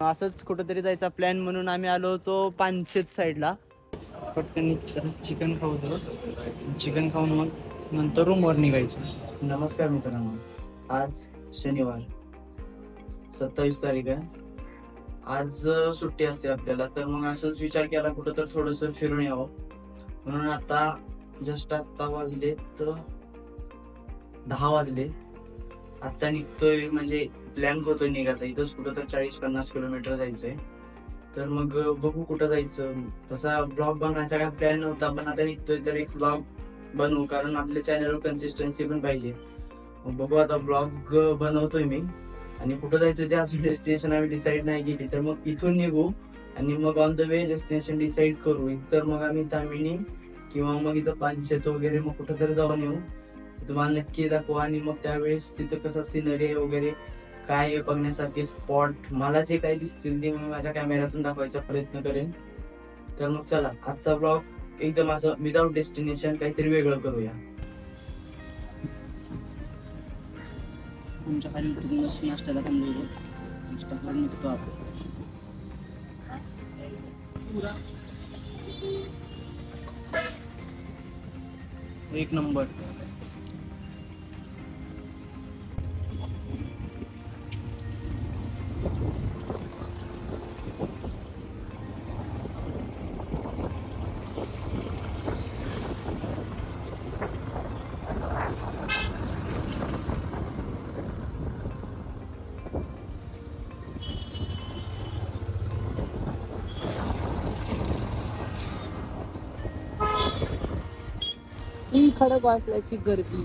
असंच कुठंतरी जायचा प्लॅन म्हणून आम्ही आलो होतो पानशेत साईडला पटकन चिकन खाऊ चिकन खाऊन मग नंतर रूमवर निघायचं. नमस्कार मित्रांनो. आज शनिवार. सत्तावीस तारीख आहे. आज सुट्टी असते आपल्याला तर मग असंच विचार केला कुठं तर थोडस फिरून यावं. म्हणून आता जस्ट आता वाजले तर दहा वाजले. आता निघतोय म्हणजे प्लॅन करतोय निघायचा. इथंच कुठं तर चाळीस पन्नास किलोमीटर जायचंय. तर मग बघू कुठं जायचं. तसा ब्लॉग बनवायचा काय प्लॅन नव्हता पण आता निघतोय तर एक ब्लॉग बनवू कारण आपल्या चॅनलवर कन्सिस्टन्सी पण पाहिजे. मग बघू आता ब्लॉग बनवतोय मी. आणि कुठं जायचं ते अजून डेस्टिनेशन आम्ही डिसाईड नाही केली. तर मग इथून निघू आणि मग on the way destination decide करू. तर मग आम्ही तामिनी किंवा मग इथं पानशेत वगैरे मग कुठं तरी जाऊन येऊ. तुम्हाला नक्की दाखवा. आणि मग त्यावेळेस तिथं कसं सिनरी वगैरे काय आहे बघण्यासारखे स्पॉट मला जे काही दिसतील ते मी माझ्या कॅमेऱ्यातून दाखवायचा प्रयत्न करेन. तर मग चला आजचा ब्लॉग एकदम असं विदाउट डेस्टिनेशन काहीतरी वेगळं करूया. तुमच्या खाली नाश्त्याला थांबलो नाश्ता करून निघतो आता एक नंबर. ही खडक वाचल्याची गर्दी.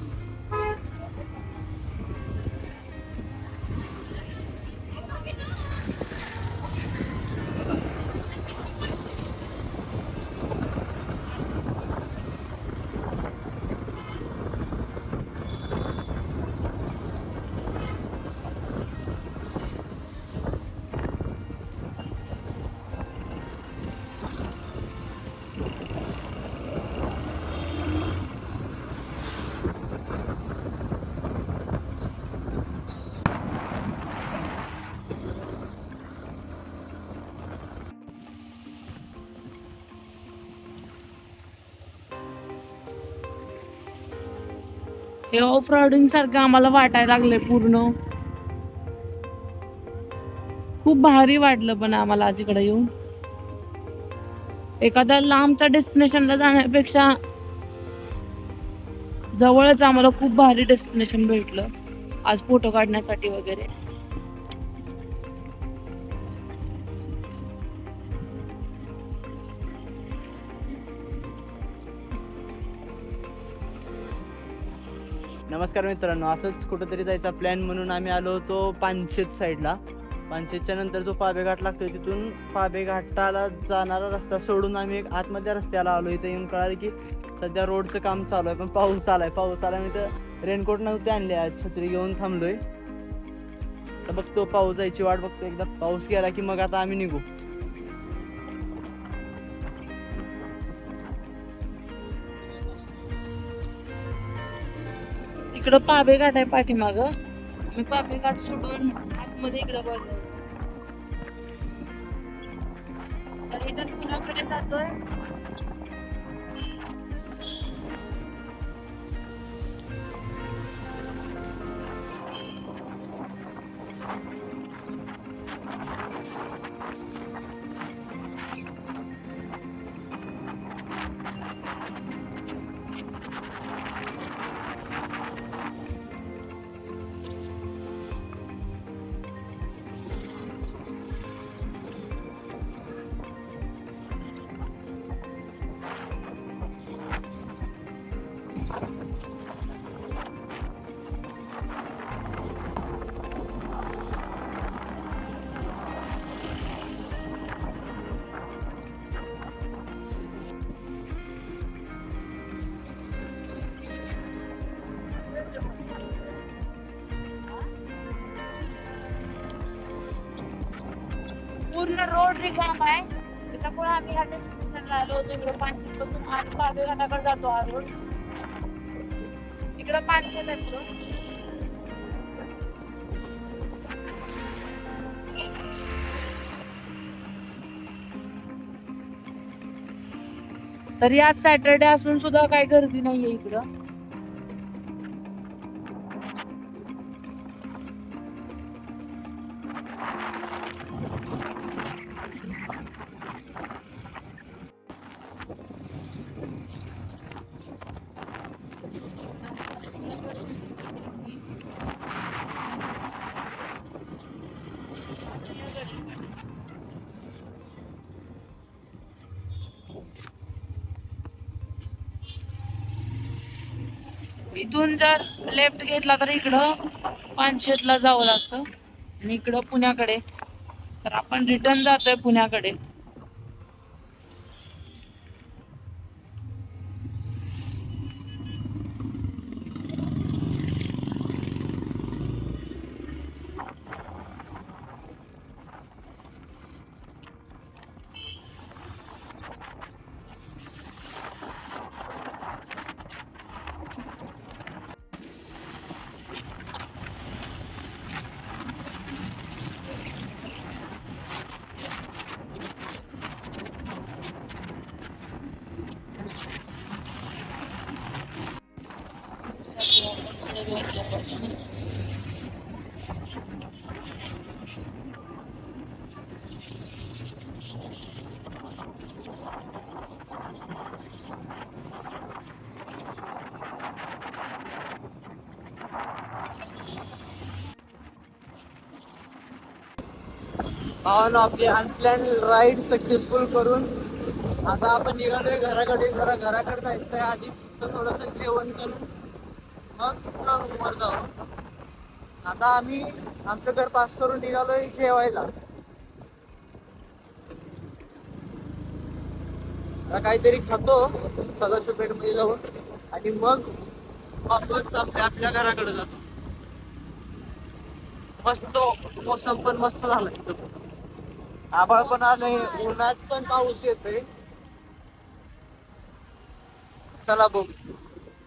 हे ऑफ रोडिंग सारखं आम्हाला वाटायला लागले पूर्ण. खूप भारी वाटलं पण आम्हाला आज इकडे येऊन. एखाद्या लांबच्या डेस्टिनेशनला जाण्यापेक्षा जवळच आम्हाला खूप भारी डेस्टिनेशन भेटलं. आज फोटो काढण्यासाठी वगैरे. नमस्कार मित्रांनो असंच कुठंतरी जायचा प्लॅन म्हणून आम्ही आलो होतो पानशेत साईडला पानशेतच्या नंतर जो पाबे घाट लागतो तिथून पाबे घाटाला जाणारा रस्ता सोडून आम्ही एक आतमध्ये रस्त्याला आलो. इथं येऊन कळालं की सध्या रोडचं काम चालू आहे पण पाऊस आलाय. पाऊस आला मी तर रेनकोट नव्हते आणले. आज छत्री घेऊन थांबलोय. तर बघतो पाऊस जायची वाट बघतो. एकदा पाऊस गेला की मग आता आम्ही निघू. इकडं पाबे घाट आहे पाठीमाग. मी पाबे घाट सोडून आतमध्ये इकडं बघ. रिटर्न पुण्याकडे जातोय? पूर्ण रोड रिकाम आहे. त्याच्यामुळे आम्ही ह्या डेस्टिनेशनला आलो होतो. इकडे पाणी पासून आठ पाबे घाटाकडे जातो हा रोड इकडं पाचशे देतो तर आज सॅटरडे असून सुद्धा काय गर्दी नाहीये इकडं. इथून जर लेफ्ट घेतला तर इकडं पानशेतला जावं लागतं. आणि इकडं पुण्याकडे. तर आपण रिटर्न जातोय पुण्याकडे. भावानं आपली अनप्लॅन राईड सक्सेसफुल करून आता आपण निघालोय घराकडे. जरा घराकडे जायचं आहे आधी फक्त थोडंसं जेवण करून मग रूमवर जाऊ आता आम्ही आमचं घर पास करून निघालोय जेवायला. काहीतरी खातो सदाशिव पेठमध्ये जाऊन. आणि मग वापस आपल्या आपल्या घराकडे जातो. मस्त मोसम पण मस्त झाला तिथं आभाळ पण आलंय उन्हात पण पाऊस येतोय. चला बघू.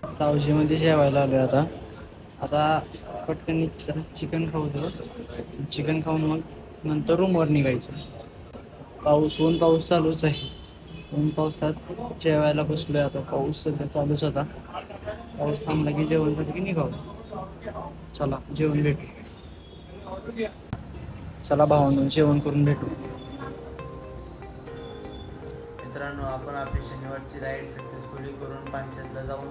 सावजी मध्ये जेवायला आलोय आता. आता पटकन चिकन खाऊ दे चिकन खाऊन मग नंतर रूमवर निघायचं. पाऊस ऊन पाऊस चालूच आहे. ऊन पावसात जेवायला बसलोय आता. पाऊस सध्या चालूच होता. पाऊस थांबला की जेवण झालं की निघाव. चला जेवण भेटू. चला भावांना जेवण करून भेटू. मित्रांनो आपण आपली शनिवारची राईड सक्सेसफुली करून पानशेतला जाऊन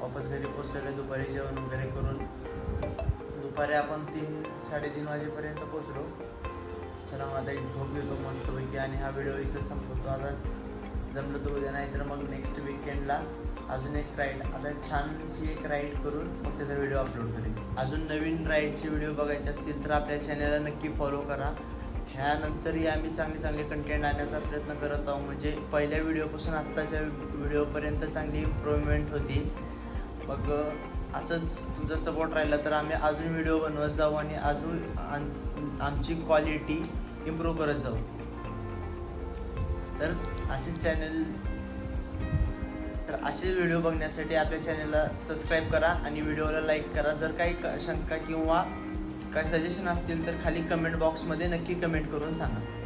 वापस घरी पोचलेले दुपारी जेवण वगैरे करून दुपारी आपण तीन साडेतीन वाजेपर्यंत पोचलो. चला मग आता एक झोप घेतो मस्तपैकी आणि हा व्हिडिओ इथं संपवतो. आता जमलं तर उद्या नाही तर मग नेक्स्ट विकेंडला अजून एक राईड आता छानशी एक राईड करून मग त्याचा व्हिडिओ अपलोड करेन. अजून नवीन राईडचे व्हिडिओ बघायचे असतील तर आपल्या चॅनलला नक्की फॉलो करा. ह्यानंतरही आम्ही चांगले चांगले कंटेंट आणण्याचा प्रयत्न करत आहोत. म्हणजे पहिल्या व्हिडिओपासून आत्ताच्या व्हिडिओपर्यंत चांगली इम्प्रूव्हमेंट होती. मग असंच तुमचा सपोर्ट राहिला तर आम्ही अजून व्हिडिओ बनवत जाऊ आणि अजून आमची क्वालिटी इम्प्रूव्ह करत जाऊ. तर असे चॅनल तर असे व्हिडिओ बघण्यासाठी आपल्या चॅनलला सबस्क्राईब करा आणि व्हिडिओला लाईक करा. जर काही क- शंका किंवा काही सजेशन असतील तर खाली कमेंट बॉक्समध्ये नक्की कमेंट करून सांगा.